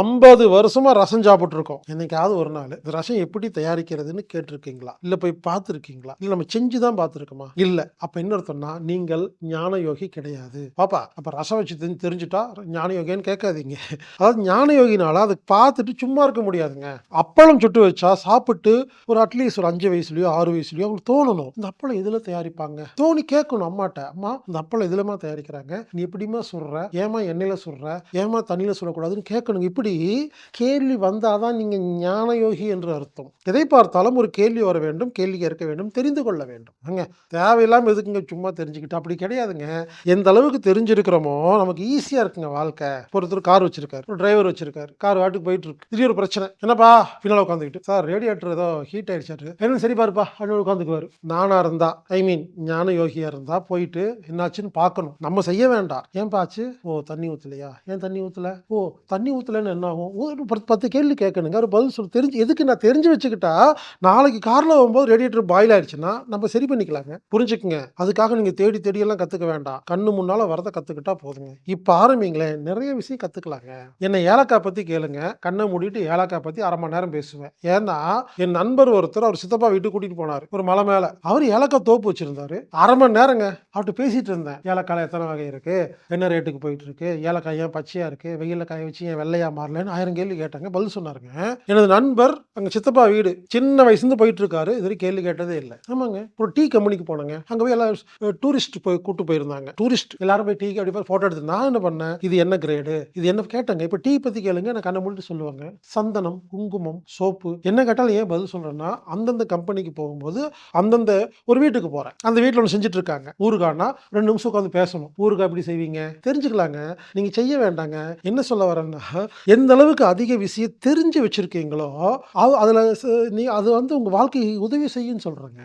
ஐம்பது வருஷமா ரசம் சாப்பிட்ருக்கோம் என்னைக்காவது ஒரு நாள். இந்த ரசம் எப்படி தயாரிக்கிறதுன்னு கேட்டிருக்கீங்களா? இல்லை போய் பார்த்துருக்கீங்களா? இல்லை நம்ம செஞ்சு தான் பார்த்துருக்கோமா? இல்லை. அப்போ என்ன அர்த்தம்னா நீங்கள் ஞான யோகி கிடையாது. பாப்பா அப்போ ரசம் வச்சு தெரிஞ்சுட்டா ஞான யோகின்னு கேட்காதீங்க. அதாவது ஞான யோகினால அதை பார்த்துட்டு சும்மா இருக்க முடியாதுங்க. அப்பளம் சுட்டு வச்சா சாப்பிட்டு ஒரு அட்லீஸ்ட் ஒரு அஞ்சு வயசுலயோ ஆறு வயசுலயோ அவங்களுக்கு தோணணும். இந்த அப்பளம் இதில் தயாரிப்பாங்க? தோணி கேட்கணும் அம்மாட்ட. அம்மா இந்த அப்பளம் இதுலமா தயாரிக்கிறாங்க? நீ எப்படிமா சொல்ற ஏமா எண்ணெயில சொல்ற ஏமா தண்ணியில சொல்லக்கூடாதுன்னு கேட்கணும். இப்படி கேள்வி வந்தால் தான் ஞான யோகி என்று அர்த்தம்? எதை பார்த்தாலும் ஒரு கேள்வி வர வேண்டும் கேள்வி கேட்க வேண்டும் தெரிந்து கொள்ள வேண்டும். ஏங்க தேவையில்லாமல் எதுக்குங்க சும்மா தெரிஞ்சுக்கிட்டு? அப்படி கிடையாதுங்க. எந்த அளவுக்கு தெரிஞ்சிருக்கிறோமோ நமக்கு ஈஸியாக இருக்குங்க வாழ்க்கை. ஒருத்தர் கார் வச்சிருக்காரு ஒரு டிரைவர் வச்சிருக்காரு கார் வாட்டுக்கு போயிட்டு இருக்கு திடீர் ஒரு பிரச்சனை. என்னப்பா? பின்னால் உட்காந்துக்கிட்டு சார் ரேடியேட்டர் ஏதோ ஹீட் ஆயிடுச்சாரு என்ன சரி பாருப்பா அப்படின்னு உட்காந்துக்குவாரு நானா இருந்தா ஐ மீன் ஞான யோகியாக இருந்தா போயிட்டு என்னாச்சுன்னு பார்க்கணும். நம்ம செய்ய வேண்டாம். ஏன் பாச்சு ஓ தண்ணி ஊற்றலையா ஏன் தண்ணி ஊற்றல ஓ தண்ணி ஊற்றலன்னு என்ன ஆகும் ஒரு பத்து- பத்து கேள்வி கேட்கணுங்க. ஒரு பதில் சொல்ல தெரிஞ்சு எதுக்கு நான் தெரிஞ்சு வச்சுக்கிட்டா நாளைக்கு காரில் வரும்போது ரேடியேட்டர் பாயில் ஆயிடுச்சுன்னா நம்ம சரி பண்ணிக்கலாங்க. புரிஞ்சுக்குங்க. அதுக்காக நீங்கள் தேடி தேடியெல்லாம் கற்றுக்க வேண்டாம். கண்ணு முன்னால் வரதை கற்றுக்கிட்டா போதுங்க. இப்போ ஆரம்பிங்களேன் நிறைய விஷயம் கற்றுக்கலாங்க என்னை ஏலக்காய் பற்றி கேளுங்க. கண்ணை மூடிட்டு ஏலக்காய் பற்றி அரை மணி நேரம் பேசுவேன். ஏன்னா என் நண்பர் ஒருத்தர் அவர் சித்தப்பா வீட்டு கூட்டிகிட்டு போனார். ஒரு மலை மேலே. அவர் ஏலக்காய் தோப்பு வச்சுருந்தாரு. அரை மணி நேரங்க. அவர்கிட்ட பேசிகிட்டு இருந்தேன். ஏலக்காயில் எத்தனை வகை இருக்குது என்ன ரேட்டுக்கு போயிட்டு இருக்கு? ஏலக்காய் ஏன் பச்சையாக இருக்குது வெயிலில் காய வச்சு ஏன் வெள்ளையா மாறலன்னு ஆயிரம் கேள்வி கேட்டாங்க பதில் சொன்னாருங்க. எனது நண்பர் அங்கே சித்தப்பா வீடு சின்ன வயசுலேருந்து போயிட்டு இருக்காரு இது வரைக்கும் கேள்வி கேட்டதே இல்லை. ஆமாங்க. ஒரு டீ கம்பெனிக்கு போனாங்க. அங்கே போய் எல்லாம் டூரிஸ்ட் போய் கூட்டு போயிருந்தாங்க. டூரிஸ்ட் எல்லாரும் போய் டீ அப்படி போய் ஃபோட்டோ எடுத்து நான் என்ன பண்ணேன் இது என்ன கிரேடு? இது என்ன? கேட்டேங்க. இப்போ டீ பற்றி கேளுங்க நான் கண்ணை மூடிட்டு சொல்லுவாங்க. சந்தனம் குங்குமம் சோப்பு என்ன கேட்டாலும் ஏன் பதில் சொல்கிறேன்னா அந்தந்த கம்பெனிக்கு போகும்போது அந்தந்த ஒரு வீட்டுக்கு போகிறேன் அந்த வீட்டில் ஒன்று செஞ்சுட்டு இருக்காங்க ஊருகானா ரெண்டு நிமிஷம் உட்காந்து பேசணும். ஊருக்கா எப்படி செய்வீங்க? தெரிஞ்சுக்கலாங்க. நீங்கள் செய்ய வேண்டாங்க. என்ன சொல்ல வரேன்னா எந்த அளவுக்கு அதிக விஷயம் தெரிஞ்சு வச்சுருக்கீங்களோ அது அதில் நீ அது வந்து உங்கள் வாழ்க்கையை உதவி செய்யுன்னு சொல்கிறேங்க